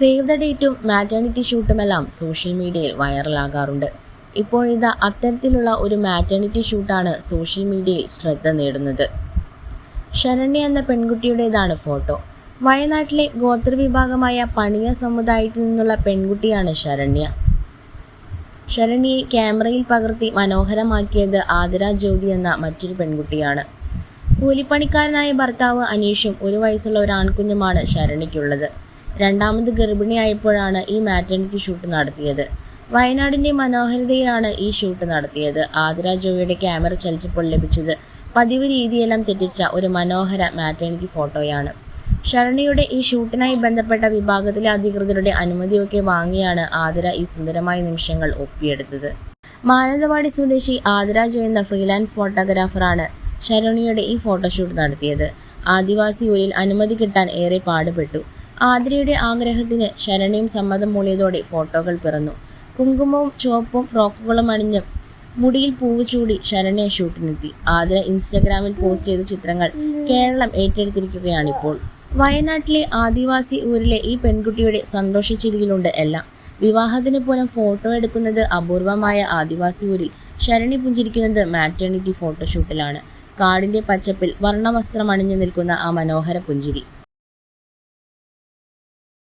Save the ഡേറ്റും മാറ്റേണിറ്റി ഷൂട്ടുമെല്ലാം social മീഡിയയിൽ വൈറലാകാറുണ്ട് ഇപ്പോഴിതാ അത്തരത്തിലുള്ള ഒരു മാറ്റേണിറ്റി ഷൂട്ടാണ് സോഷ്യൽ മീഡിയയിൽ ശ്രദ്ധ നേടുന്നത്. ശരണ്യ എന്ന പെൺകുട്ടിയുടേതാണ് ഫോട്ടോ വയനാട്ടിലെ ഗോത്രവിഭാഗമായ പണിയ സമുദായത്തിൽ നിന്നുള്ള പെൺകുട്ടിയാണ് ശരണ്യ. ശരണ്യയെ ക്യാമറയിൽ പകർത്തി മനോഹരമാക്കിയത് ആതിര ജ്യോതി എന്ന മറ്റൊരു പെൺകുട്ടിയാണ്. കൂലിപ്പണിക്കാരനായ ഭർത്താവ് അനീഷും ഒരു വയസ്സുള്ള ഒരു ആൺകുഞ്ഞുമാണ് ശരണ്യയ്ക്കുള്ളത്. രണ്ടാമത് ഗർഭിണിയായപ്പോഴാണ് ഈ മാറ്റേണിറ്റി ഷൂട്ട് നടത്തിയത്. വയനാടിന്റെ മനോഹരതയിലാണ് ഈ ഷൂട്ട് നടത്തിയത്. ആതിര ജോയിയുടെ ക്യാമറ ചലിച്ചപ്പോൾ ലഭിച്ചത് പതിവ് രീതിയെല്ലാം തെറ്റിച്ച ഒരു മനോഹര മാറ്റേണിറ്റി ഫോട്ടോയാണ് ശരണിയുടെ ഈ ഷൂട്ടിനായി ബന്ധപ്പെട്ട വിഭാഗത്തിലെ അധികൃതരുടെ അനുമതിയൊക്കെ വാങ്ങിയാണ് ആതിര ഈ സുന്ദരമായ നിമിഷങ്ങൾ ഒപ്പിയെടുത്തത്. മാനന്തവാടി സ്വദേശി ആതിര ജോയ് എന്ന ഫ്രീലാൻസ് ഫോട്ടോഗ്രാഫറാണ് ശരണിയുടെ ഈ ഫോട്ടോഷൂട്ട് നടത്തിയത്. ആദിവാസി ഊരിൽ അനുമതി കിട്ടാൻ ഏറെ പാടുപെട്ടു. ആതിരയുടെ ആഗ്രഹത്തിന് ശരണിയും സമ്മതം മൂളിയതോടെ ഫോട്ടോകൾ പിറന്നു. കുങ്കുമവും ചുവപ്പും ഫ്രോക്കുകളും അണിഞ്ഞ് മുടിയിൽ പൂവ് ചൂടി ശരണ്യ ഷൂട്ടിനെത്തി. ആതിര ഇൻസ്റ്റഗ്രാമിൽ പോസ്റ്റ് ചെയ്ത ചിത്രങ്ങൾ കേരളം ഏറ്റെടുത്തിരിക്കുകയാണിപ്പോൾ. വയനാട്ടിലെ ആദിവാസി ഊരിലെ ഈ പെൺകുട്ടിയുടെ സന്തോഷച്ചിരിയിലുണ്ട് എല്ലാം. വിവാഹത്തിന് പോലും ഫോട്ടോ എടുക്കുന്നത് അപൂർവമായ ആദിവാസി ഊരിൽ ശരണി പുഞ്ചിരിക്കുന്നത് മാറ്റേണിറ്റി ഫോട്ടോഷൂട്ടിലാണ്. കാടിന്റെ പച്ചപ്പിൽ വർണവസ്ത്രം അണിഞ്ഞു നിൽക്കുന്ന ആ മനോഹര പുഞ്ചിരി.